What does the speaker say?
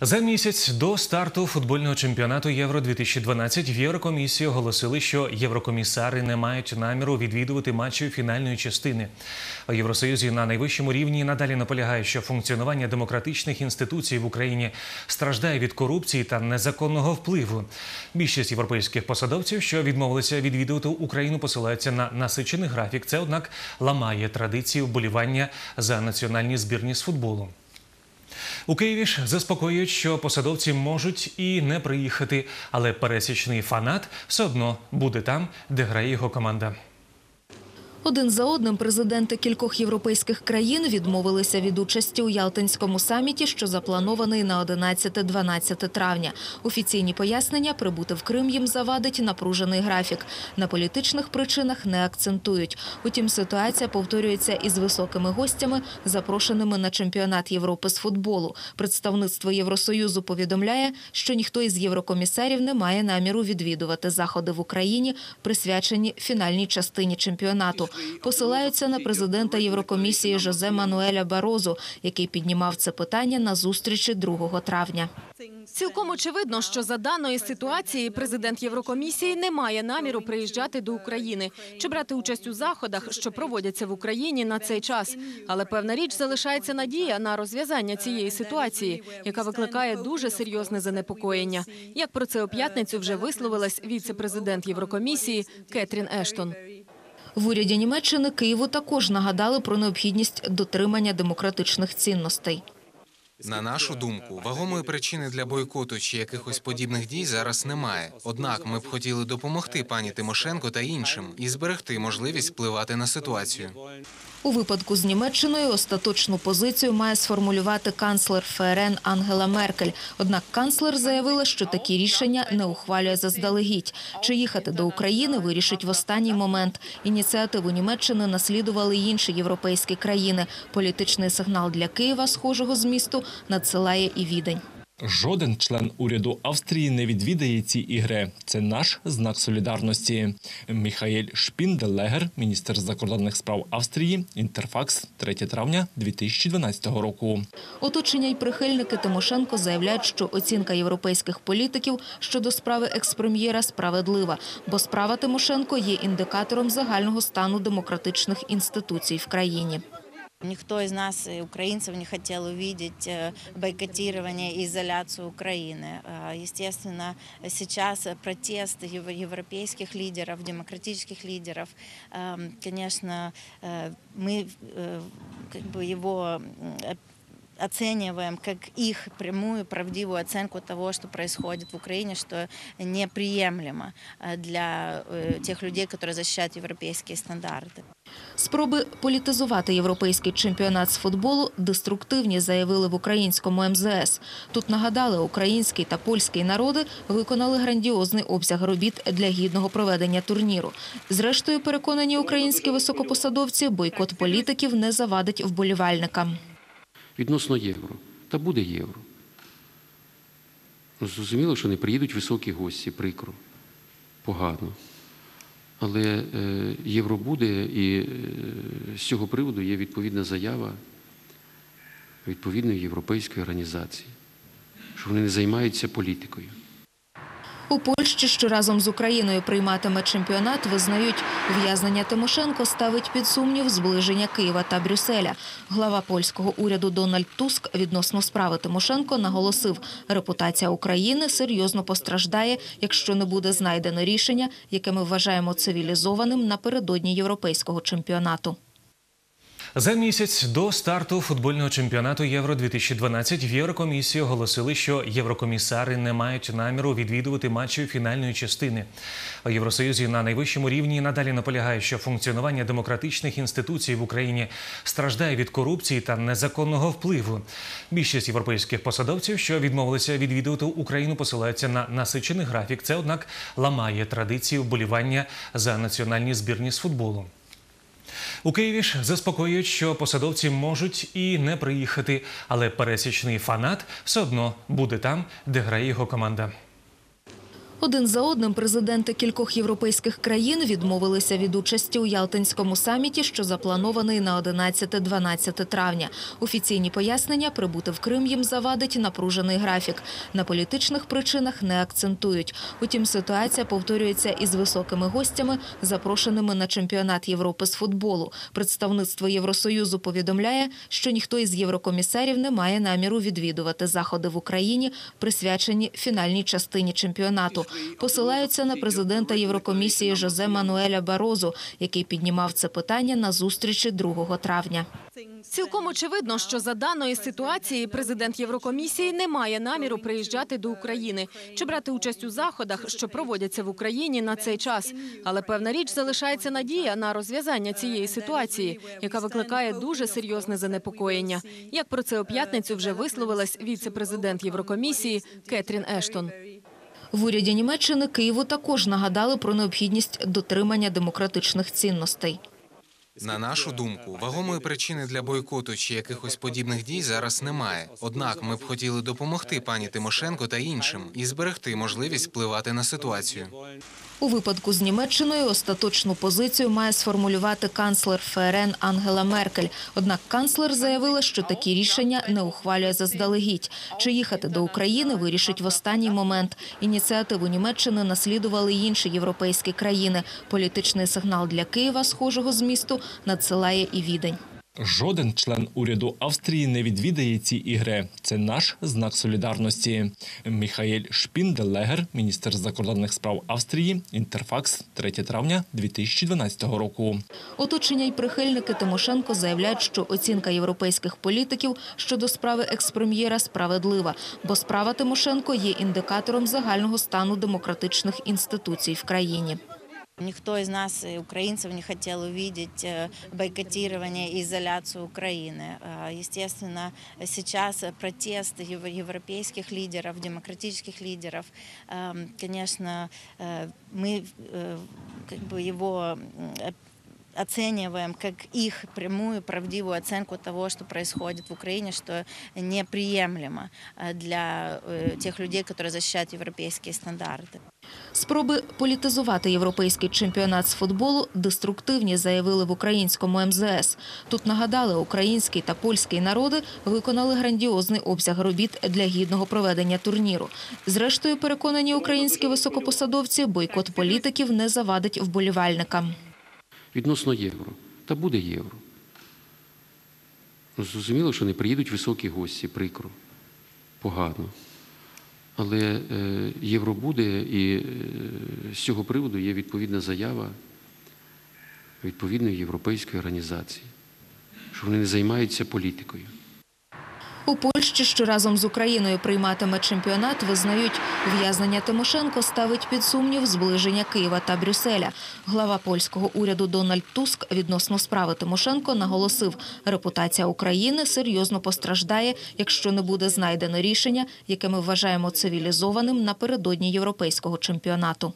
За місяць до старту футбольного чемпіонату Євро 2012 в Єврокомісії оголосили, що єврокомісари не мають наміру відвідувати матчі фінальної частини. У Євросоюзі на найвищому рівні надалі наполягає, що функціонування демократичних інституцій в Україні страждає від корупції та незаконного впливу. Більшість європейських посадовців, що відмовилися відвідувати Україну, посилаються на насичений графік. Це однак ламає традиції вболівання за національні збірні з футболу. У Києві ж заспокоюють, що посадовці можуть і не приїхати, але пересічний фанат все одно буде там, де грає його команда. Один за одним президенти кількох європейських країн відмовилися від участі у Ялтинському саміті, що запланований на 11-12 травня. Офіційні пояснення прибути в Крим їм завадить напружений графік. На політичних причинах не акцентують. Утім, ситуація повторюється із високими гостями, запрошеними на чемпіонат Європи з футболу. Представництво Євросоюзу повідомляє, що ніхто із єврокомісарів не має наміру відвідувати заходи в Україні, присвячені фінальній частині чемпіонату. Посилаються на президента Єврокомісії Жозе Мануеля Барозу, який піднімав це питання на зустрічі 2 травня. Цілком очевидно, що за даної ситуації президент Єврокомісії не має наміру приїжджати до України чи брати участь у заходах, що проводяться в Україні на цей час. Але певна річ залишається надія на розв'язання цієї ситуації, яка викликає дуже серйозне занепокоєння. Як про це у п'ятницю вже висловилась віце-президент Єврокомісії Кетрін Ештон. В уряді Німеччини Києву також нагадали про необхідність дотримання демократичних цінностей. На нашу думку, вагомої причини для бойкоту чи якихось подібних дій зараз немає. Однак ми б хотіли допомогти пані Тимошенко та іншим і зберегти можливість впливати на ситуацію. У випадку з Німеччиною остаточну позицію має сформулювати канцлер ФРН Ангела Меркель. Однак канцлер заявила, що такі рішення не ухвалює заздалегідь. Чи їхати до України вирішить в останній момент. Ініціативу Німеччини наслідували й інші європейські країни. Політичний сигнал для Києва, схожого змісту, надсилає і Відень. Жоден член уряду Австрії не відвідає ці ігри. Це наш знак солідарності. Міхаель Шпінделегер, міністр закордонних справ Австрії, Інтерфакс, 3 травня 2012 року. Оточення й прихильники Тимошенко заявляють, що оцінка європейських політиків щодо справи експрем'єра справедлива, бо справа Тимошенко є індикатором загального стану демократичних інституцій в країні. Никто из нас, э, украинцев, не хотел увидеть э, бойкотирование и изоляцию Украины. Э, Естественно, сейчас протест ев- европейских лидеров, демократических лидеров, эм, конечно, э, мы э, как бы его м, э, оцениваем как их прямую правдивую оценку того, что происходит в Украине, что неприемлемо э, для э, тех людей, которые защищают европейские стандарты. Спроби політизувати європейський чемпіонат з футболу деструктивні, заявили в українському МЗС. Тут нагадали, український та польський народи виконали грандіозний обсяг робіт для гідного проведення турніру. Зрештою, переконані українські високопосадовці, бойкот політиків не завадить вболівальникам. відносно євро. Та буде євро. Ну, Зрозуміло, що не приїдуть високі гості, прикро, погано. Але е, євро буде, і е, з цього приводу є відповідна заява відповідної європейської організації, що вони не займаються політикою. У Польщі, що разом з Україною прийматиме чемпіонат, визнають, ув'язнення Тимошенко ставить під сумнів зближення Києва та Брюсселя. Глава польського уряду Дональд Туск відносно справи Тимошенко наголосив, репутація України серйозно постраждає, якщо не буде знайдено рішення, яке ми вважаємо цивілізованим напередодні європейського чемпіонату. За місяць до старту футбольного чемпіонату Євро 2012 в Єврокомісії оголосили, що єврокомісари не мають наміру відвідувати матчі фінальної частини. У Євросоюзі на найвищому рівні надалі наполягає, що функціонування демократичних інституцій в Україні страждає від корупції та незаконного впливу. Більшість європейських посадовців, що відмовилися відвідувати Україну, посилаються на насичений графік. Це однак ламає традиції вболівання за національні збірні з футболу. У Києві ж заспокоюють, що посадовці можуть і не приїхати, але пересічний фанат все одно буде там, де грає його команда. Один за одним президенти кількох європейських країн відмовилися від участі у Ялтинському саміті, що запланований на 11-12 травня. Офіційні пояснення прибути в Крим їм завадить напружений графік. На політичних причинах не акцентують. Утім, ситуація повторюється із високими гостями, запрошеними на чемпіонат Європи з футболу. Представництво Євросоюзу повідомляє, що ніхто із єврокомісарів не має наміру відвідувати заходи в Україні, присвячені фінальній частині чемпіонату. Посилаються на президента Єврокомісії Жозе Мануеля Барозу, який піднімав це питання на зустрічі 2 травня. Цілком очевидно, що за даної ситуації президент Єврокомісії не має наміру приїжджати до України чи брати участь у заходах, що проводяться в Україні на цей час. Але певна річ залишається надія на розв'язання цієї ситуації, яка викликає дуже серйозне занепокоєння. Як про це у п'ятницю вже висловилась віце-президент Єврокомісії Кетрін Ештон. В уряді Німеччини Києву також нагадали про необхідність дотримання демократичних цінностей. На нашу думку, вагомої причини для бойкоту чи якихось подібних дій зараз немає. Однак ми б хотіли допомогти пані Тимошенко та іншим і зберегти можливість впливати на ситуацію. У випадку з Німеччиною остаточну позицію має сформулювати канцлер ФРН Ангела Меркель. Однак канцлер заявила, що такі рішення не ухвалює заздалегідь. Чи їхати до України вирішить в останній момент. Ініціативу Німеччини наслідували й інші європейські країни. Політичний сигнал для Києва, схожого змісту, надсилає і Відень. Жоден член уряду Австрії не відвідає ці ігри. Це наш знак солідарності. Міхаель Шпінделегер, міністр закордонних справ Австрії, Інтерфакс, 3 травня 2012 року. Оточення й прихильники Тимошенко заявляють, що оцінка європейських політиків щодо справи експрем'єра справедлива, бо справа Тимошенко є індикатором загального стану демократичних інституцій в країні. Никто из нас, э, украинцев, не хотел увидеть э, бойкотирование и изоляцию Украины. А, Естественно, сейчас протест ев- европейских лидеров, демократических лидеров, эм, конечно, э, мы э, как бы его м, оп- оцениваем как их прямую правдивую оценку того, что происходит в Украине, что неприемлемо э, для э, тех людей, которые защищают европейские стандарты. Спроби політизувати європейський чемпіонат з футболу деструктивні, заявили в українському МЗС. Тут нагадали, український та польський народи виконали грандіозний обсяг робіт для гідного проведення турніру. Зрештою, переконані українські високопосадовці, бойкот політиків не завадить вболівальникам. Відносно євро. Та буде євро. Ну, Зрозуміло, що не приїдуть високі гості, прикро, погано. Але е, євро буде, і е, з цього приводу є відповідна заява відповідної європейської організації, що вони не займаються політикою. У Польщі, що разом з Україною прийматиме чемпіонат, визнають, ув'язнення Тимошенко ставить під сумнів зближення Києва та Брюсселя. Глава польського уряду Дональд Туск відносно справи Тимошенко наголосив, репутація України серйозно постраждає, якщо не буде знайдено рішення, яке ми вважаємо цивілізованим напередодні європейського чемпіонату.